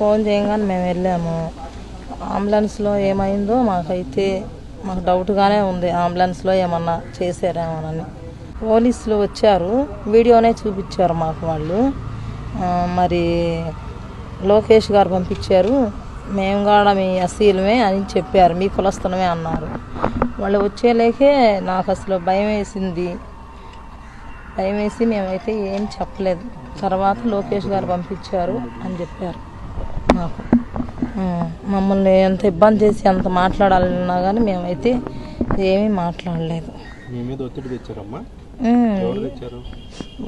Phone చేయగానే మేము వెళ్ళాము. అంబులెన్స్లో ఏమైందో మాకైతే మాకు డౌట్గానే ఉంది. అంబులెన్స్లో ఏమన్నా చేశారేమోనని పోలీసులు వచ్చారు. వీడియోనే చూపించారు మాకు వాళ్ళు. మరి లోకేష్ గారు పంపించారు. మేము కూడా మీ అసీలమే అని చెప్పారు. మీ కులస్థలమే అన్నారు. వాళ్ళు వచ్చేలేకే నాకు అసలు భయం వేసింది. భయం వేసి మేమైతే ఏం చెప్పలేదు. తర్వాత లోకేష్ గారు పంపించారు అని చెప్పారు. మాకు. మమ్మల్ని ఎంత ఇబ్బంది చేసి ఎంత మాట్లాడాలన్నా కానీ మేమైతే ఏమీ మాట్లాడలేదు.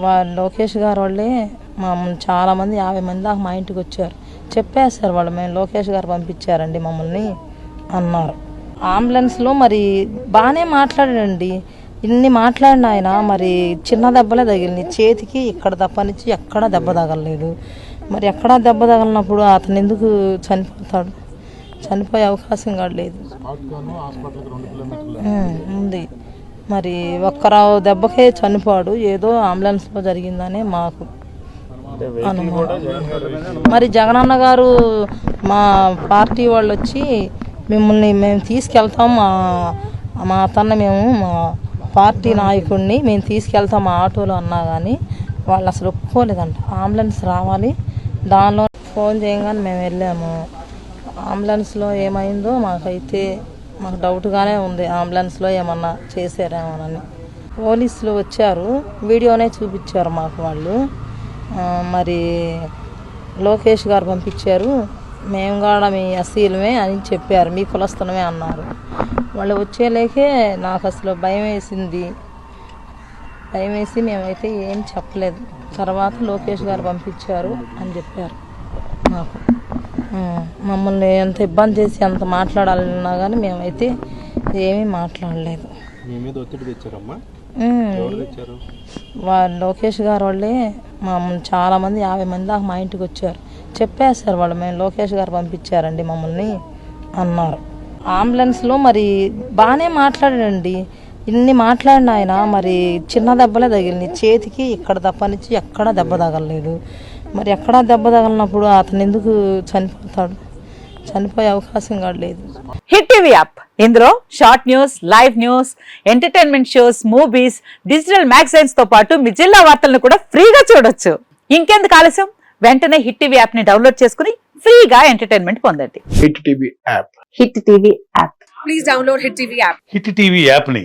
వాళ్ళు లోకేష్ గారు వాళ్ళే మా చాలా మంది యాభై మంది దాకా మా ఇంటికి వచ్చారు. చెప్పేశారు వాళ్ళు మేము లోకేష్ గారు పంపించారండి మమ్మల్ని అన్నారు. అంబులెన్స్లో మరి బాగానే మాట్లాడాడండి ఇన్ని మాట్లాడిన ఆయన మరి చిన్న దెబ్బలే తగిలినాయి. చేతికి ఇక్కడ తప్పనిచ్చి ఎక్కడా దెబ్బ తగలలేదు. మరి ఎక్కడా దెబ్బ తగలినప్పుడు అతను ఎందుకు చనిపోతాడు? చనిపోయే అవకాశం కూడా లేదు. ఉంది. మరి ఒక్కరావు దెబ్బకే చనిపోడు. ఏదో అంబులెన్స్లో జరిగిందనే మాకు అనుమానం. మరి జగనన్న గారు మా పార్టీ వాళ్ళు వచ్చి మిమ్మల్ని మేము తీసుకెళ్తాం. మా మా అతన్ని మేము మా పార్టీ నాయకుడిని మేము తీసుకెళ్తాం మా ఆటోలో అన్నా కానీ వాళ్ళు అసలు ఒప్పుకోలేదంట. అంబులెన్స్ రావాలి. దానిలో ఫోన్ చేయగానే మేము వెళ్ళాము. అంబులెన్స్లో ఏమైందో మాకైతే మాకు డౌట్గానే ఉంది. అంబులెన్స్లో ఏమన్నా చేశారేమోనని పోలీసులు వచ్చారు. వీడియోనే చూపించారు మాకు వాళ్ళు. మరి లోకేష్ గారు పంపించారు. మేము కూడా మీ అసీలమే అని చెప్పారు. మీ కులస్థలమే అన్నారు. వాళ్ళు వచ్చేలేకే నాకు అసలు భయం వేసింది. భయం వేసి మేమైతే ఏం చెప్పలేదు. తర్వాత లోకేష్ గారు పంపించారు అని చెప్పారు. మాకు. మమ్మల్ని ఎంత ఇబ్బంది చేసి ఎంత మాట్లాడాలన్నా కానీ మేమైతే ఏమీ మాట్లాడలేదు. వాళ్ళు లోకేష్ గారు వాళ్ళే మా చాలా మంది యాభై మంది దాకా మా ఇంటికి వచ్చారు. చెప్పేశారు వాళ్ళు మేము లోకేష్ గారు పంపించారండి మమ్మల్ని అన్నారు. అంబులెన్స్లో మరి బాగానే మాట్లాడాడండి. ఇన్ని మాట్లాడిన ఆయన మరి చిన్న దెబ్బలే తగిలినాయి. చేతికి ఇక్కడ తప్పనిచ్చి ఎక్కడా దెబ్బ తగలలేదు. మరి ఎక్కడా దెబ్బ తగలినప్పుడు అతను ఎందుకు చనిపోతాడు? చనిపోయే అవకాశం కూడా లేదు. Hit TV app. ఇందులో short news live news entertainment shows movies digital మ్యాగజైన్స్తో పాటు మీ జిల్లా వార్తలను కూడా ఫ్రీగా చూడొచ్చు. ఇంకెందుకు ఆలస్యం? వెంటనే హిట్ టీవీ యాప్ని డౌన్లోడ్ చేసుకుని ఫ్రీగా ఎంటర్టైన్మెంట్ పొందండి. Hit TV app. Hit TV app. Hit TV యాప్ని